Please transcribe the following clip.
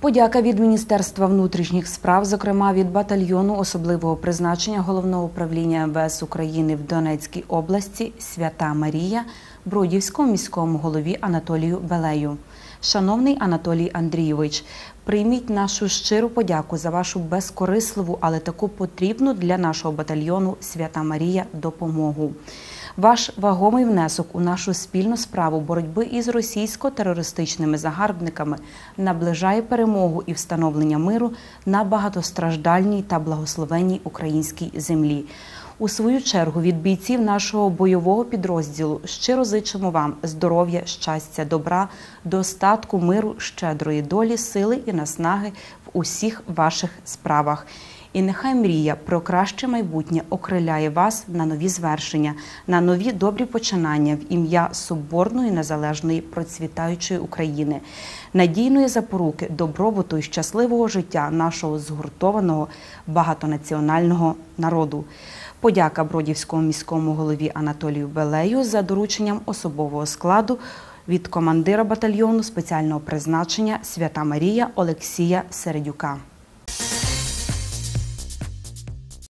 Подяка від Міністерства внутрішніх справ, зокрема від батальйону особливого призначення головного управління МВС України в Донецькій області Свята Марія Бродівському міському голові Анатолію Белею. Шановний Анатолій Андрійович, прийміть нашу щиру подяку за вашу безкорисливу, але таку потрібну для нашого батальйону Свята Марія допомогу. Ваш вагомий внесок у нашу спільну справу боротьби із російсько-терористичними загарбниками наближає перемогу і встановлення миру на багатостраждальній та благословенній українській землі. У свою чергу від бійців нашого бойового підрозділу щиро зичимо вам здоров'я, щастя, добра, достатку, миру, щедрої долі, сили і наснаги усіх ваших справах. І нехай мрія про краще майбутнє окриляє вас на нові звершення, на нові добрі починання в ім'я соборної, незалежної, процвітаючої України, надійної запоруки, добробуту і щасливого життя нашого згуртованого багатонаціонального народу. Подяка Бродівському міському голові Анатолію Белею за дорученням особового складу від командира батальйону спеціального призначення Свята Марія Олексія Середюка.